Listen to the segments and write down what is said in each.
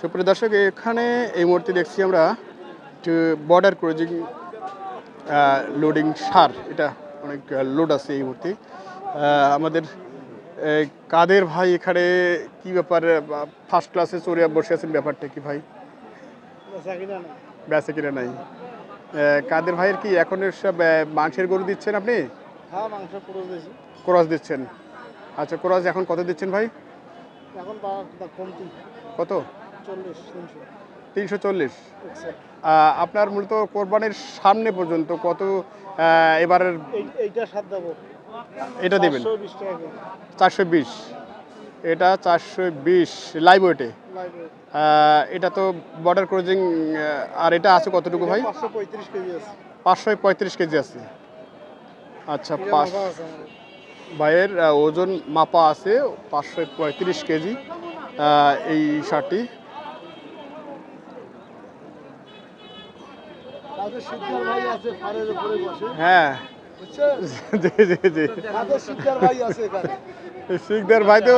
সুপ্রিয় দর্শক এখানে এই মুহূর্তে দেখছি আমরা একটু বর্ডার ক্রুজিং লোডিং সার। এটা অনেক লোড আছে এই মুহূর্তে। আমাদের কাদের ভাই এখানে কি ব্যাপারে ফার্স্ট ক্লাসে চড়ে বসে আছেন ব্যাপারটা কি ভাই? বেঁচে কিনা নাই। কাদের ভাইয়ের কি এখন সব মাংসের গরু দিচ্ছেন আপনি? হ্যাঁ ক্রস দিচ্ছেন। আচ্ছা ক্রস এখন কত দিচ্ছেন ভাই? এখন কত? তিনশো চল্লিশ। আপনার মূলত কোরবানির সামনে পর্যন্ত কত এবারের এইটা সাত দেবো। এটা দেবেন? চারশো বিশ এটা চারশো বিশ লাইভ ওয়েটে এটা তো বর্ডার ক্রুজিং আর এটা আছে কতটুকু ভাই? পাঁচশো পঁয়ত্রিশ কেজি আছে। আচ্ছা পাঁচ। ভাইয়ের ওজন মাপা আছে পাঁচশো পঁয়ত্রিশ কেজি এই শার্টটি তাদের শিকদার ভাই আছে ফারের উপরে বসে হ্যাঁ। জি জি জি শিকদার ভাই তো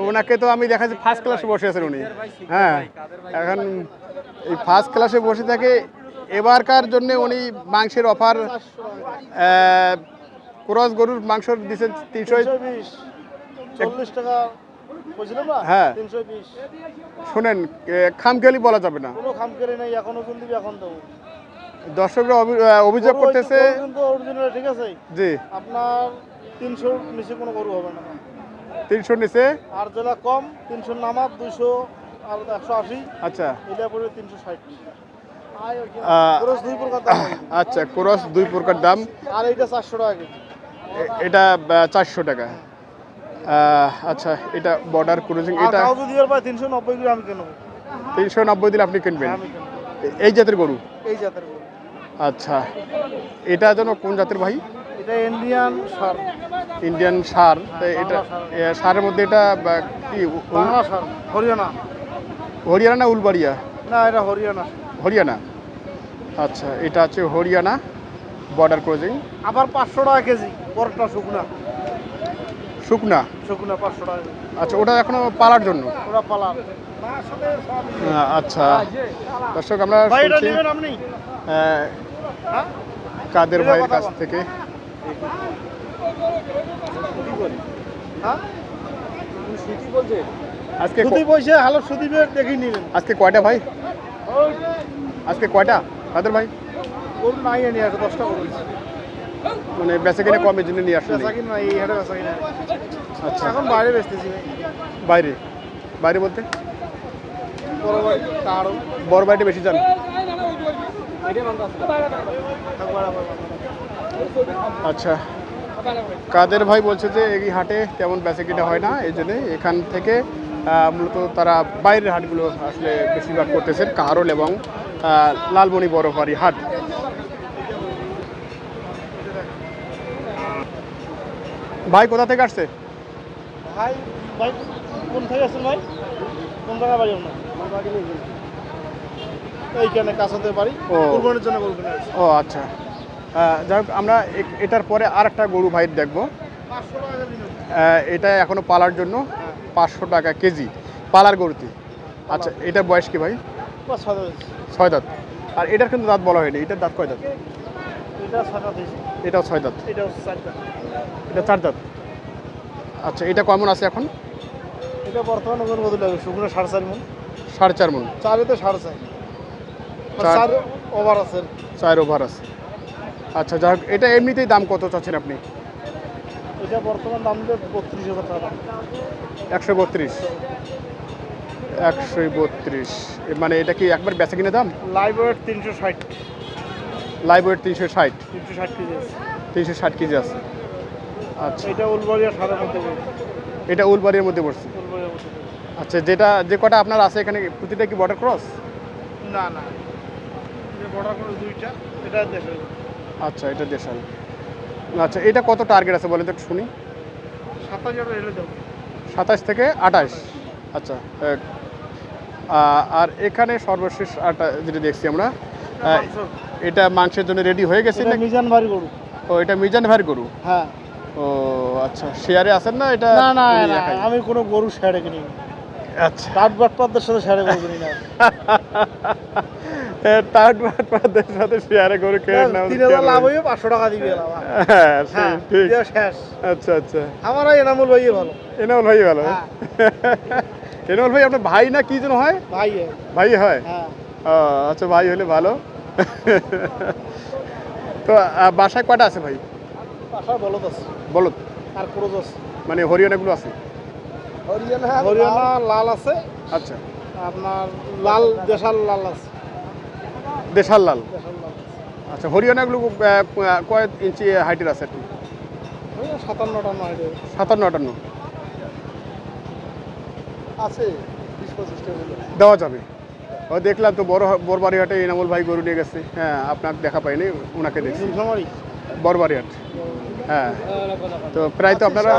ওনাকে তো আমি দেখা ফার্স্ট ক্লাসে বসে আছেন উনি। হ্যাঁ। এখন এই ফার্স্ট ক্লাসে বসে থাকে এবারকার জন্য উনি মাংসের অফার ক্রস গরুর মাংস দিচ্ছেন তিনশো চল্লিশ টাকা হ্যাঁ। শোনেন খামখেয়ালি বলা যাবে না। দর্শকরা অভি- অভিযোগ করতেছে ঠিক আছে? জি। আপনার তিনশোর নিচে কোনো গরু হবে না। তিনশোর নিচে? আর জেলা কম তিনশো নামার দুশো আর একশো আশি। আচ্ছা। এটা পড়বে তিনশো ষাট। দুই প্রকার দাম আচ্ছা ক্রস দুই প্রকার দাম। আর এইটা চারশো টাকা এটা চারশো টাকা। আচ্ছা এটা বর্ডার ক্রুজিং এটা তিনশো নব্বই করে আমি কিনবো তিনশো নব্বই দিলে আপনি কিনবেন? এ- এই জাতের গরু? এই জাতের গরু। আচ্ছা এটা যেন কোন জাতের ভাই? এটা ইন্ডিয়ান সার। ইন্ডিয়ান সার এটা সারের মধ্যে এটা কি বাংলা সার হরিয়ানা। হরিয়ানা না উলবাড়িয়া? না এটা হরিয়ানা। হরিয়ানা। আচ্ছা এটা আছে হরিয়ানা বর্ডার ক্রসিং আবার পাঁচশো টাকা কেজি পরটা শুকনা। শুকনা? শুকনা পাঁচশো টাকা। আচ্ছা ওটা এখনও পালার জন্য? ওরা পালার। আচ্ছা। দর্শক আমরা শুনছি নেবেন আপনি? হ্যাঁ কাদের ভাইয়ের কাছ থেকে? হ্যাঁ আজকে পয়সা হ্যালো সুদি বের দেখে নিলেন। আজকে কয়টা ভাই? আজকে কয়টা? কাদের ভাই? গরু নাই এনে আছে দশটা গরু মানে বেচে কিনে কমের জন্য নিয়ে আসেন আচ্ছা। এখন বাইরে বেচতেছি বাইরে? বাইরে বলতে? বড় বাড়ি বাড়িতে বেশি যান আচ্ছা। কাদের ভাই বলছে যে এই হাটে তেমন বেচে কিনা হয় না এই জন্যে এখান থেকে মূলত তারা বাইরের হাটগুলো আসলে বেশিরভাগ করতেছেন কারল এবং লালমণি বড়বাড়ি হাট। ভাই কোথা থেকে আসছে? ভাই ভাই কোন থেকে আসছেন ভাই? কোন জায়গায় বাড়ি আপনার? এইখানে কাছাতে বাড়ি ও। কুরবানির জন্য গরু ও আচ্ছা। যাই হোক আমরা এটার পরে আর একটা গরু ভাইয়ের দেখব। এটা এখনও পালার জন্য পাঁচশো টাকা কেজি। পালার গরুতে আচ্ছা এটা বয়স কি ভাই। ছয় দাঁত। আর এটার কিন্তু দাঁত বলা হয়নি এটার দাঁত কয় দাঁত? এটা ছয় দাঁত এটাও ছয় দাঁত? এটা চার দাঁত। এটা চার দাঁত? আচ্ছা এটা কেমন আছে এখন? এটা বর্তমানে ওজন কত লাগে শুকনো সাড়ে চার মন। সাড়ে চার মন। চারে তো সাড়ে চার। চার- ওভার আছে। চার ওভার আছে। আচ্ছা যাই এটা এমনিতেই দাম কত চাচ্ছেন আপনি? এটা বর্তমান দাম বত্রিশ হাজার টাকা। একশো বত্রিশ। একশো বত্রিশ। মানে এটা কি একবার বেচা কিনে দাম? লাইভ ওয়েট তিনশো ষাট। লাইভ ওয়েট তিনশো ষাট। তিনশো ষাট কেজি আছে। তিনশো ষাট কেজি আছে। আচ্ছা। এটা উলবাড়িয়া সাড়ে মধ্যে এটা উলবাড়ির মধ্যে পড়ছে। আচ্ছা যেটা যে কটা আপনার আছে এখানে প্রতিটা কি বর্ডার ক্রস না না। বর্ডার করে দুইটা এটা দেশের আচ্ছা এটা দেশাল। আচ্ছা এটা কত টার্গেট আছে বলেন তো একটু শুনি। সাতাশ এলে দেবো। সাতাশ থেকে আঠাশ? আচ্ছা আর এখানে সর্বশেষ আটা যেটা দেখছি আমরা এটা মাংসের জন্য রেডি হয়ে গেছে এটা মিজান ভারী গরু। ও এটা মিজান ভাইয়ের গরু? হ্যাঁ। ও আচ্ছা শেয়ারে আছেন না? এটা না না না? আমি কোনো গরু শেয়ারে কিনি আচ্ছা। সাথে না। টাট বাটপাদের সাথে শেয়ারে করে কে নাও তিন হাজার লাভ হয়ে পাঁচশো টাকা দিবে। হ্যাঁ হ্যাঁ ঠিক। শেষ। আচ্ছা আচ্ছা। আমার এনামুল ভাইয়ে ভালো। এনামল ভাই ভালো? হ্যাঁ। এনামল ভাই আপনার ভাই না কি যেন হয়? ভাই ভাই হয়? হ্যাঁ। আচ্ছা ভাই হলে ভালো। তো বাসায় কয়টা আছে ভাই? পাশা বলত আছে। বলো আর ক্রোজ আছে। মানে হরিয়ানাগুলো আছে? হরিয়ানা লাল আছে। আচ্ছা। আপনার লাল দেশাল লাল আছে। দেশাল লাল? আচ্ছা হরিয়ানাগুলো কয় ইঞ্চি হাইটের আছে আর কি ওই সাতান্নটা নয় রে। সাতান্ন আটান্ন আছে। দেওয়া যাবে? ও দেখলাম তো বড় বড়বাড়িহাটে ইনামুল ভাই গরু নিয়ে গেছে। হ্যাঁ আপনার দেখা পাইনি ওনাকে দেখছি। বড়বাড়িহাট হ্যাঁ তো প্রায় তো আপনারা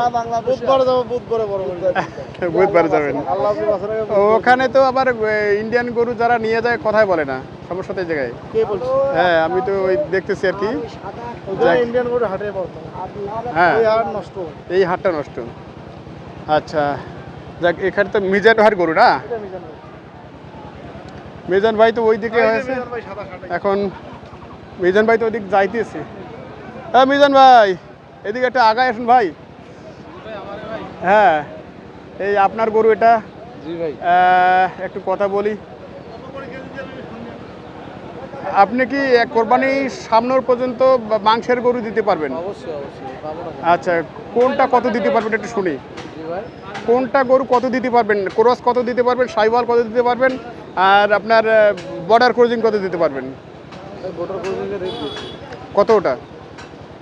বুধবারে যাব বুধবারে বড় করে বুধবার যাবেন। ওখানে তো আবার ইন্ডিয়ান গরু যারা নিয়ে যায় কথাই বলে না। সমস্যা তো জায়গায়। হ্যাঁ আমি তো ওই দেখতেছি আর কি। যাক। ইন্ডিয়ান করে হাটে হ্যাঁ। নষ্ট। এই হাটটা নষ্ট। আচ্ছা যাক এখানে তো মিজান ভাইয়ের গরু না? মিজান ভাই। তো ওই দিকে হয়েছে। এখন মিজান ভাই তো ওদিক যাইতেছে। হ্যাঁ মিজান ভাই এদিকে একটা আগায় আসুন ভাই। হ্যাঁ এই আপনার গরু এটা। একটু কথা বলি। আপনি কি এক কোরবানি সামনের পর্যন্ত মাংসের গরু দিতে পারবেন? আচ্ছা কোনটা কত দিতে পারবেন একটু শুনি। কোনটা গরু কত দিতে পারবেন? ক্রস কত দিতে পারবেন? সাইওয়াল কত দিতে পারবেন? আর আপনার বর্ডার ক্রুজিং কত দিতে পারবেন? ভোটার কোচিংয়ের রেট কত ওটা?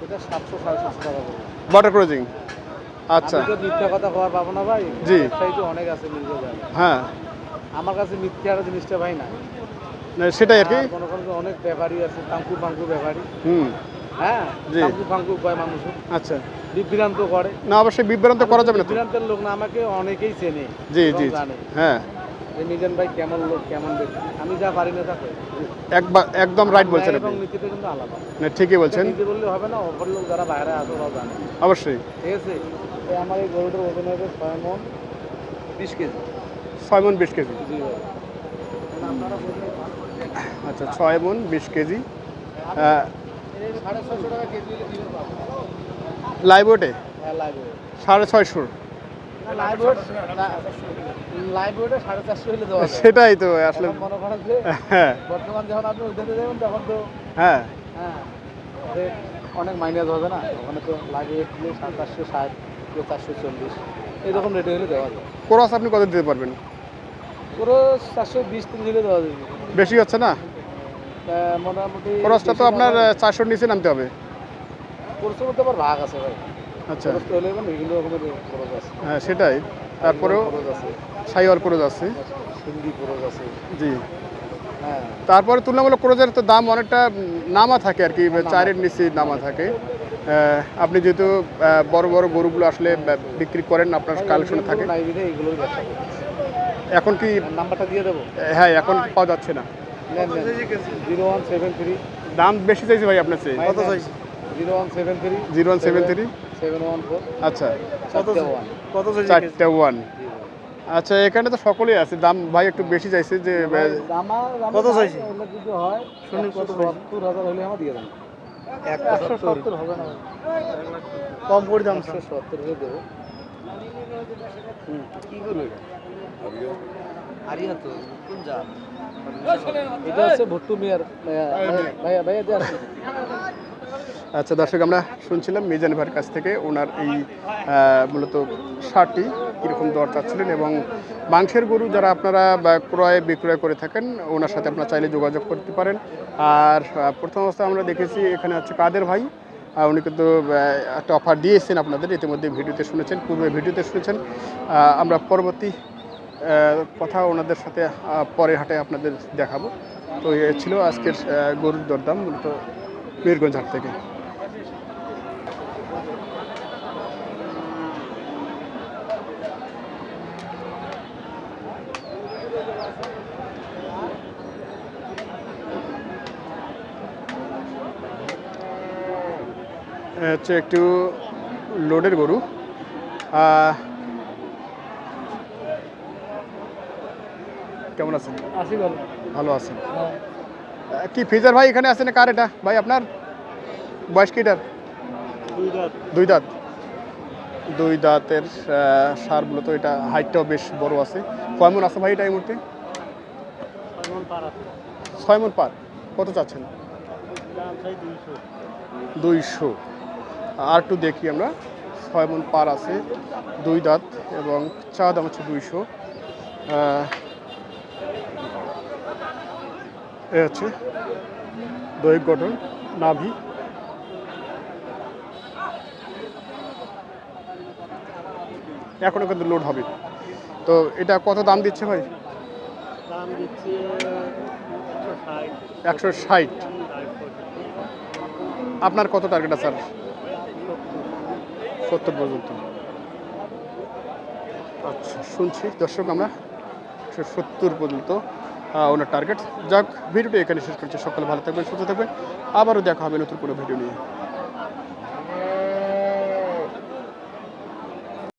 এটা সাতশো সাড়ে সাতশো টাকা পড়বে বর্ডার ক্রুজিং আচ্ছা। আমি তো মিথ্যা কথা কওয়ার পাবো না ভাই। জি। তো অনেক আছে মিলতে যাবে হ্যাঁ। আমার কাছে মিথ্যার জিনিসটা ভাই না না, সেটাই আর কি। আর মনে অনেক ব্যাপারী আছে টাঙ্কু ফাঙ্কু ব্যাপারী। হুম। হ্যাঁ জি। টাঙ্কু ফাঙ্কু কয় মানুষ আচ্ছা। বিভ্রান্ত করে। না অবশ্যই বিভ্রান্ত করা যাবে না বিভ্রান্তের লোক না আমাকে অনেকেই চেনে। জি জি হ্যাঁ। যে মিজান ভাই কেমন লোক কেমন ব্যক্তি? আমি যা পারি না তা করি। একবার একদম রাইট বলছেন এবং নীতিটা কিন্তু আলাদা। না ঠিকই বলছেন। নীতি বললে হবে না অপর লোক যারা বাইরে আছে ওরাও জানে। অবশ্যই। ঠিক আছে? এই আমার এই গরুটার ওজন হবে ছয় মন বিশ কেজি। ছয় মন বিশ কেজি। জি ভাই। আপনারা আচ্ছা ছয় মন বিশ কেজি। ওটে? হ্যাঁ সাড়ে ছয়শোর। সেটাই তো আসলে হ্যাঁ। বর্তমান যখন আপনি যাবেন তখন তো হ্যাঁ। হ্যাঁ অনেক মাইনাস হবে না? ওখানে তো লাগে সাত চারশো ষাট কিলো চারশো চল্লিশ। এরকম রেটে হলে দেওয়া যায়। ক্রস আপনি কত দিতে পারবেন? পুরো চারশো বিশ তিন হলে দেওয়া যাবে বেশি হচ্ছে না? মোটামুটি ক্রসটা তো আপনার চারশোর নিচে নামতে হবে। কোর্সের মধ্যে আবার ভাগ আছে ভাই। আচ্ছা। মানে বিভিন্ন রকমের খরচ আছে। হ্যাঁ সেটাই। তারপরেও সাইওয়াল ক্রোজ আছে। খরচ আছে। জি। হ্যাঁ। তারপরে তুলনামূলক ক্রোজের তো দাম অনেকটা নামা থাকে আর কি চারের নিচে নামা থাকে। আপনি যেহেতু বড় বড় গরুগুলো আসলে বিক্রি করেন আপনার কালেকশনে থাকে। এখন কি নাম্বারটা দিয়ে দেবো? হ্যাঁ এখন পাওয়া যাচ্ছে না। Zero one seven three. দাম বেশি চাইছে ভাই আপনার চেয়ে। কত চাইছি? Zero one seven three. Zero one seven three. আচ্ছা। কত চারটে ওয়ান আচ্ছা এখানে তো সকলেই আছে। দাম ভাই একটু বেশি চাইছে যে কত চাইছি? শুনি কত একশো সত্তর হাজার হলে আমার দিয়ে দেন। একশো সত্তর হবে না কম করে দাম একশো সত্তর হলে দেবো। হুম, করবে আরিয়া তো কোন জাত? এটা হচ্ছে ভুট্টু মিয়ার ভাইয়া- ভাইয়া আসুন। আচ্ছা দর্শক আমরা শুনছিলাম মিজান ভাইয়ের কাছ থেকে ওনার এই মূলত সারটি কীরকম দর চাচ্ছিলেন এবং মাংসের গরু যারা আপনারা ক্রয় বিক্রয় করে থাকেন ওনার সাথে আপনারা চাইলে যোগাযোগ করতে পারেন। আর প্রথম অবস্থায় আমরা দেখেছি এখানে হচ্ছে কাদের ভাই। উনি কিন্তু একটা অফার দিয়েছেন আপনাদের ইতিমধ্যে ভিডিওতে শুনেছেন পূর্বে ভিডিওতে শুনেছেন। আমরা পরবর্তী কথা ওনাদের সাথে আহ, পরে হাটে আপনাদের দেখাবো। তো এ ছিল আজকের গরুর দরদাম মূলত বীরগঞ্জ হাট থেকে। হচ্ছে একটু লোডের গরু। কেমন আছেন? ভালো। আছেন। কি ফিজার ভাই এখানে আছে না কার এটা? ভাই আপনার? বয়স কি এটার? দুই দাঁত। দুই দাঁতের সার মূলত এটা হাইটটাও বেশ বড় আছে। কয় মন আছে ভাই এটা এই মুহূর্তে? ছয় মন পার কত চাচ্ছেন? দুইশো। আর একটু দেখি আমরা। ছয় মন পার আছে দুই দাঁত এবং চা দাম হচ্ছে দুইশো। এ হচ্ছে দৈহিক গঠন নাভি। এখনও কিন্তু লোড হবে। তো এটা কত দাম দিচ্ছে ভাই? একশো ষাট। আপনার কত টার্গেট আছে স্যার? সত্তর পর্যন্ত। আচ্ছা শুনছি। দর্শক, আমরা সত্তর পর্যন্ত ওনার টার্গেট যাক, ভিডিওটি এখানে শেষ করছি। সকালে ভালো থাকবেন, সুস্থ থাকবেন। আবারও দেখা হবে নতুন কোনো ভিডিও নিয়ে।